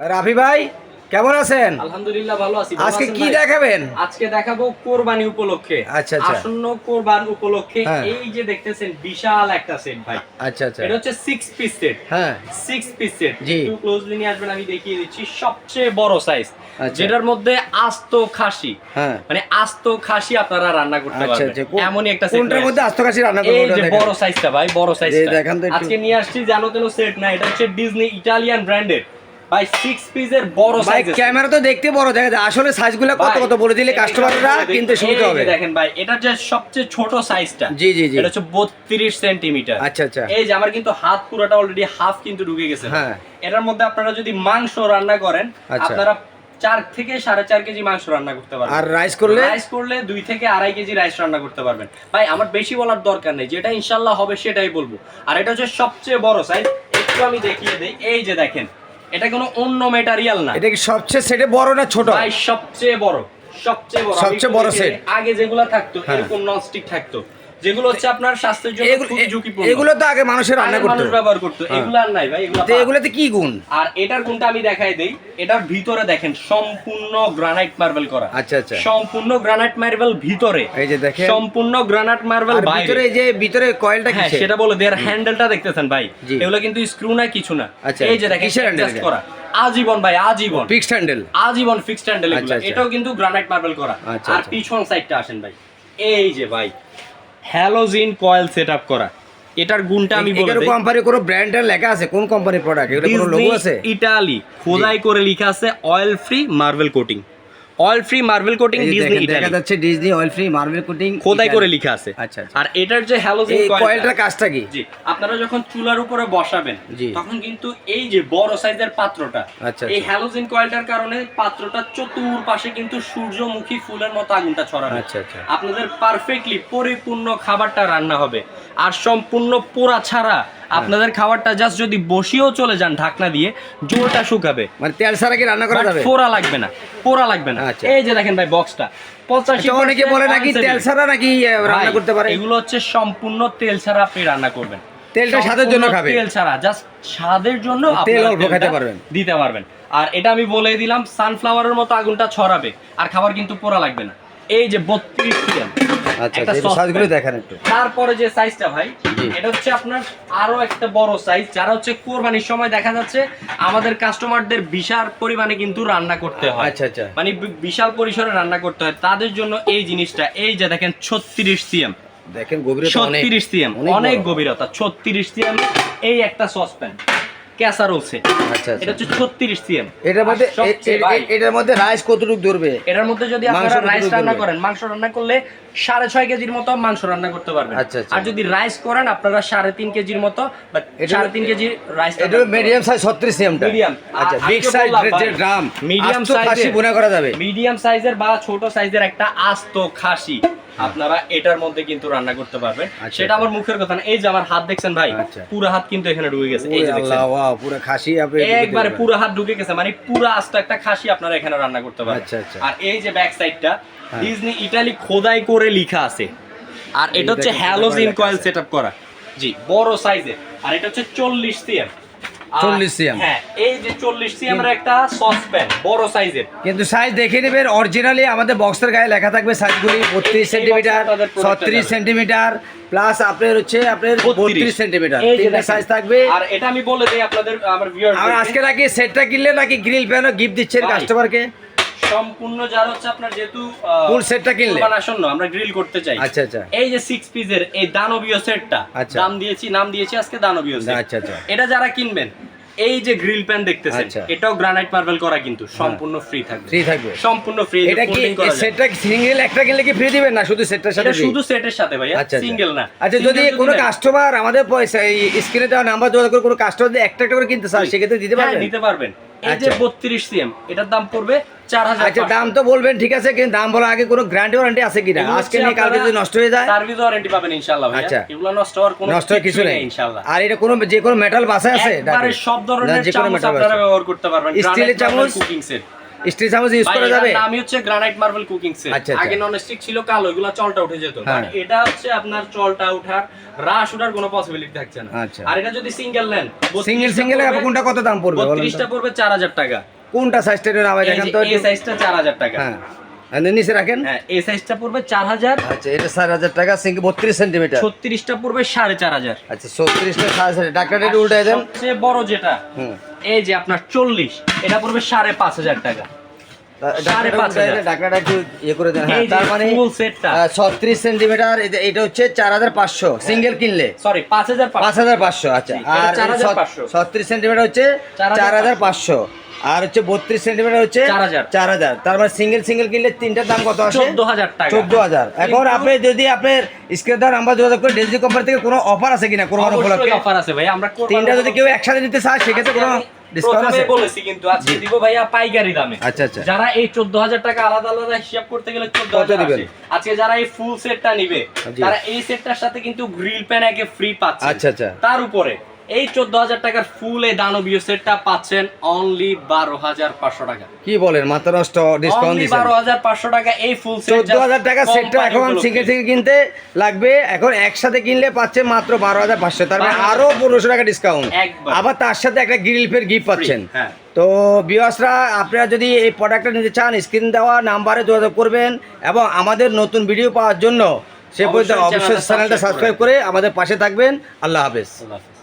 রাফি ভাই কেমন আছেন? আলহামদুলিল্লাহ ভালো আছি। আজকে কি দেখাবেন? আজকে দেখাবো কোরবানি উপলক্ষে। আচ্ছা, আচ্ছা। আসন্ন কোরবান উপলক্ষে হ্যাঁ। এই যে দেখতেছেন বিশাল একটা সেট ভাই। আচ্ছা আচ্ছা। এটা হচ্ছে সিক্স পিস সেট হ্যাঁ। সিক্স পিস সেট জি। একটু ক্লোজলি নিয়ে আসবেন আমি দেখিয়ে দিচ্ছি। সবচেয়ে বড় সাইজ আচ্ছা। যেটার মধ্যে আস্ত খাসি। হ্যাঁ। মানে আস্ত খাসি আপনারা রান্না করতে আচ্ছা পারবেন। আচ্ছা। এমনই একটা সেট কোনটার মধ্যে আস্ত খাসি রান্না করব এই যে বড় সাইজটা ভাই বড় সাইজটা দেখান তো আজকে নিয়ে আসছি জানো তেন সেট না এটা হচ্ছে ডিজনি ইটালিয়ান ব্র্যান্ডের ভাই সিক্স পিসের বড় ভাই সাইজ ক্যামেরা তো দেখতে বড় দেখা যায়। আসলে সাইজগুলো কত ভাই, কত বলে দিলে কাস্টমাররা কিনতে সুবিধা হবে। দেখেন ভাই এটা যে সবচেয়ে ছোট সাইজটা জি, জি, জি। এটা হচ্ছে বত্রিশ সেন্টিমিটার আচ্ছা, আচ্ছা। এই যে আমার কিন্তু হাত পুরোটা অলরেডি হাফ কিন্তু ঢুকে গেছে। হ্যাঁ। এটার মধ্যে আপনারা যদি মাংস রান্না করেন আচ্ছা। আপনারা চার থেকে সাড়ে চার কেজি মাংস রান্না করতে পারবেন। আর রাইস করলে? রাইস করলে দুই থেকে আড়াই কেজি রাইস রান্না করতে পারবেন। ভাই আমার বেশি বলার দরকার নেই যেটা ইনশাল্লাহ হবে সেটাই বলব। আর এটা হচ্ছে সবচেয়ে বড় সাইজ একটু আমি দেখিয়ে দেই। এই যে দেখেন এটা কোনো অন্য মেটারিয়াল না। এটা কি সবচেয়ে সেটে বড় না ছোট? ভাই সবচেয়ে বড় সবচেয়ে বড়। সবচেয়ে বড় সেট আগে যেগুলো থাকতো হ্যাঁ। এরকম ননস্টিক থাকতো। যেগুলো হচ্ছে আপনার স্বাস্থ্যের জন্য খুবই ঝুঁকিপূর্ণ। এগুলো তো আগে মানুষের রান্না আগে মানুষ ব্যবহার করতো। হ্যাঁ। এগুলো আর নাই ভাই এগুলো তো এগুলোতে কি গুণ? আর এটার কোনটা আমি দেখাই দেই। এটার ভিতরে দেখেন সম্পূর্ণ গ্রানাইট মার্বেল করা। আচ্ছা আচ্ছা। সম্পূর্ণ গ্রানাইট মার্বেল ভিতরে। এই যে দেখেন। সম্পূর্ণ গ্রানাইট মার্বেল ভিতরে এই যে ভিতরে কয়েলটা হ্যাঁ কিসের? সেটা বলে দেয়ার হ্যান্ডেলটা দেখতেছেন ভাই। এগুলো কিন্তু স্ক্রু না কিছু না। আচ্ছা, এই যে দেখেন এটা? করা। আজীবন ভাই আজীবন। ফিক্সড হ্যান্ডেল আজীবন ফিক্সড হ্যান্ডেল আচ্ছা, আচ্ছা। এটাও কিন্তু গ্রানাইট মার্বেল করা। আচ্ছা, আর আচ্ছা। পিছন সাইডটা আসেন ভাই। এই যে ভাই হ্যালোজিন কয়েল সেট আপ করা। এটার গুণটা আমি বলে দেই। কোম্পানি কোন ব্র্যান্ডের লেখা আছে? কোন কোম্পানির প্রোডাক্ট এটা কোনো লোগো আছে? ইতালি ইটালি খোদাই করে লেখা আছে oil free marble coating oil free marble coating Disney দেখা যাচ্ছে Disney oil free marble coating খোদাই করে লেখা আছে আচ্ছা, আচ্ছা। আর এটার যে হ্যালোজিন এই কয়েলটার কাজটা কি জি আপনারা যখন চুলার উপরে বসাবেন তখন কিন্তু এই যে বড় সাইজের পাত্রটা আচ্ছা, এই আচ্ছা। হ্যালোজিন কয়েলটার কারণে পাত্রটা চতুর্পাশে কিন্তু সূর্যমুখী ফুলের মতো আগুনটা ছড়ানো আচ্ছা, আচ্ছা। আপনাদের পারফেক্টলি পরিপূর্ণ খাবারটা রান্না হবে আর সম্পূর্ণ পোড়া ছাড়া। আপনাদের খাবারটা জাস্ট যদি বসিয়েও চলে যান ঢাকনা দিয়ে জোরটা শুকাবে। মানে তেল ছাড়া কি রান্না করা যাবে? পোড়া লাগবে না পোড়া লাগবে না। আচ্ছা। এই যে দেখেন ভাই বক্সটা পঁচাশি আচ্ছা, অনেকে বলে নাকি তেল ছাড়া নাকি রান্না করতে পারে। এগুলো হচ্ছে সম্পূর্ণ তেল ছাড়া আপনি রান্না করবেন। তেলটা স্বাদের জন্য খাবে। তেল ছাড়া জাস্ট স্বাদের জন্য তেল অল্প খেতে পারবেন। দিতে পারবেন। আর এটা আমি বলে দিলাম সানফ্লাওয়ারের মতো আগুনটা ছড়াবে আর খাবার কিন্তু পোড়া লাগবে না। এই যে বত্রিশ আচ্ছা আচ্ছা সাইজগুলো দেখেন একটু। তারপরে যে সাইজটা ভাই এটা হচ্ছে আপনার আরও একটা বড় সাইজ যারা হচ্ছে কোরবানির সময় দেখা যাচ্ছে আমাদের কাস্টমারদের বিশাল পরিমাণে কিন্তু রান্না করতে হয়। আচ্ছা, আচ্ছা। মানে বিশাল পরিসরে রান্না করতে হয়। তাদের জন্য এই জিনিসটা এই যে দেখেন ছত্রিশ সিএম। দেখেন গভীরতা অনেক। ছত্রিশ সিএম অনেক গভীরতা ছত্রিশ সিএম এই একটা সসপ্যান সেট আচ্ছা এটা আচ্ছা হচ্ছে ছত্রিশ সিএম। এটার মধ্যে এটার মধ্যে রাইস কতটুকু ধরবে? এটার মধ্যে যদি আপনারা রাইস রান্না করেন মাংস রান্না করলে সাড়ে ছয় কেজির মতো মাংস রান্না করতে পারবেন। আচ্ছা, আচ্ছা। আর যদি রাইস করেন আপনারা সাড়ে তিন কেজির মতো সাড়ে তিন কেজি রাইস এটা মিডিয়াম সাইজ 36 সিএমটা Medium। আচ্ছা বিগ সাইজ যে ড্রাম খাসি বোনা করা যাবে। মিডিয়াম সাইজের বা ছোট সাইজের একটা আস্ত খাসি। আপনারা এটার মধ্যে কিন্তু রান্না করতে পারবেন। আচ্ছা, সেটা আমার মুখের কথা না এই যে আমার হাত দেখছেন ভাই আচ্ছা। পুরো হাত কিন্তু এখানে ঢুকে গেছে এই যে দেখছেন। ওয়াও পুরো খাসি আপনি একবারে পুরো হাত ঢুকে গেছে মানে পুরো আস্ত একটা খাসি আপনারা এখানে রান্না করতে পারবেন। আচ্ছা, আচ্ছা। আর এই যে ব্যাক সাইডটা। ডিজনি ইটালি খোদাই করে লেখা আছে। আর এটা হচ্ছে হ্যালোজিন কয়েল সেটআপ করা। জি বড় সাইজের আর এটা হচ্ছে 40 সিএম 40 cm হ্যাঁ এই যে 40 সিএম এর একটা সসপ্যান বড় সাইজের। কিন্তু সাইজ দেখে নেবেন অরিজিনালি আমাদের বক্সের গায়ে লেখা থাকবে সাইজগুলি প্লাস আপনার হচ্ছে আপনার তিনটা সাইজ থাকবে। আর এটা আমি বলে দেই আপনাদের আমার ভিউয়ার আর আজকে নাকি সেটটা কিনলে নাকি গ্রিল প্যানও গিফট দিচ্ছেন কাস্টমার কাস্টমারকে সম্পূর্ণ যারা হচ্ছে আপনার যেহেতু Full setটা কিনলে? কুরবান আসন্ন আমরা গ্রিল করতে চাই। আচ্ছা, আচ্ছা। এই যে সিক্স পিসের এই দানবীয় সেটটা আচ্ছা। দাম দিয়েছি নাম দিয়েছি আজকে দানবীয় সেট আচ্ছা, আচ্ছা। এটা যারা কিনবেন এই যে গ্রিল প্যান দেখতেছেন আচ্ছা। এটাও গ্রানাইট মার্বেল করা কিন্তু সম্পূর্ণ ফ্রি থাকবে। ফ্রি থাকবে। সম্পূর্ণ ফ্রি এটা কি সেটটা সিঙ্গেল একটা কিনলে কি ফ্রি দিবেন না শুধু সেটটার সাথে শুধু সেটের সাথে আচ্ছা সিঙ্গেল না। আচ্ছা যদি কোনো কাস্টমার আমাদের পয়সা এই স্ক্রিনে দেওয়া নাম্বার যোগাযোগ করে কোনো কাস্টমার যদি একটা একটা করে কিনতে চায় সেক্ষেত্রে দিতে হ্যাঁ, পারবেন? দিতে পারবেন। এই যে আচ্ছা। বত্রিশ সিএম এটার দাম পড়বে চার হাজার আচ্ছা দাম তো বলবেন ঠিক আছে কিন্তু দাম বলার আগে কোনো গ্যারান্টি ওয়ারেন্টি আছে কিনা? আজকে নিয়ে কালকে যদি নষ্ট হয়ে যায়? সার্ভিস ওয়ারেন্টি পাবেন ইনশাআল্লাহ আচ্ছা। এগুলো নষ্ট হওয়ার কোনো নষ্ট কিছু নেই ইনশাআল্লাহ। আর এটা কোনো যে কোনো মেটাল বাসা আছে? একবারে সব ধরনের চামচ আপনারা ব্যবহার করতে পারবেন। স্টিলের চামচ? কুকিং সেট স্টিল চামচ ইউজ করা যাবে? নামই হচ্ছে গ্রানাইট মার্বেল কুকিং সেট। আগে নন স্টিক ছিল কালো এগুলো চলটা উঠে যেত। হ্যাঁ। এটা হচ্ছে আপনার চলটা উঠার রাশ ওঠার কোনো পসিবিলিটি থাকছে না। আচ্ছা। আর এটা যদি সিঙ্গেল নেন সিঙ্গেল সিঙ্গেল কোনটা কত দাম পড়বে বলেন তো? বত্রিশটা পড়বে চার হাজার টাকা। কোনটা সাইজটা একটু নামাই দেখেন তো এই সাইজটা চার হাজার টাকা। হ্যাঁ। আর নিচে রাখেন। হ্যাঁ এই সাইজটা পড়বে আচ্ছা এটা চার হাজার টাকা সিঙ্গেল পড়বে সাড়ে চার হাজার। আচ্ছা দেন। সবচেয়ে বড় যেটা হুম। এই যে আপনার চল্লিশ এটা পড়বে সাড়ে পাঁচ হাজার টাকা। ইয়ে হ্যাঁ মানে। ছত্রিশ সেন্টিমিটার এটা হচ্ছে চার হাজার পাঁচশো সিঙ্গেল কিনলে। সরি পাঁচ হাজার পাঁচ হাজার পাঁচশো আচ্ছা। জি, আর ছত্রিশ সেন্টিমিটার হচ্ছে চার হাজার পাঁচশো। আর হচ্ছে বত্রিশ সেন্টিমিটার হচ্ছে 4,000 চার হাজার। তার মানে সিঙ্গেল সিঙ্গেল কিনলে তিনটার দাম কত আসে? চোদ্দ হাজার টাকা। চোদ্দ হাজার। এখন আপনি যদি আপনার স্ক্রিন দ্বারা যোগাযোগ করে ডেলজি কোম্পানি থেকে কোনো অফার আছে কিনা কোনো অফার আছে ভাই আমরা তিনটা যদি কেউ একসাথে নিতে চায় সেক্ষেত্রে কোনো বলেছি কিন্তু আজকে দিব ভাইয়া পাইকারি দামে আচ্ছা আচ্ছা যারা এই চোদ্দ হাজার টাকা আলাদা আলাদা হিসাব করতে গেলে চোদ্দ কত হাজার দিবেন? আসে। আজকে যারা এই ফুল সেটটা নিবে। তারা এই সেটটার সাথে কিন্তু গ্রিল প্যান একে ফ্রি পাচ্ছে আচ্ছা, আচ্ছা। তার উপরে এই চোদ্দ হাজার টাকার ফুল এই দানবীয় সেটটা পাচ্ছেন অনলি বারো হাজার পাঁচশো টাকা। কি বলেন মাত্র নষ্ট ডিসকাউন্ট দিচ্ছেন। বারো হাজার পাঁচশো টাকা এই ফুল সেট চোদ্দ হাজার টাকা সেটটা এখন সিঙ্গেল সিঙ্গেল কিনতে লাগবে। এখন একসাথে কিনলে পাচ্ছে মাত্র বারো হাজার পাঁচশো। তার মানে আরও পনেরোশো টাকা ডিসকাউন্ট আবার তার সাথে একটা গ্রিল ফের গিফট পাচ্ছেন। হ্যাঁ। তো বিয়াসরা আপনারা যদি এই প্রোডাক্টটা নিতে চান স্ক্রিন দেওয়া নাম্বারে যোগাযোগ করবেন এবং আমাদের নতুন ভিডিও পাওয়ার জন্য সে পর্যন্ত অবশ্যই চ্যানেলটা সাবস্ক্রাইব করে আমাদের পাশে থাকবেন। আল্লাহ হাফেজ। আল্লাহ হাফেজ।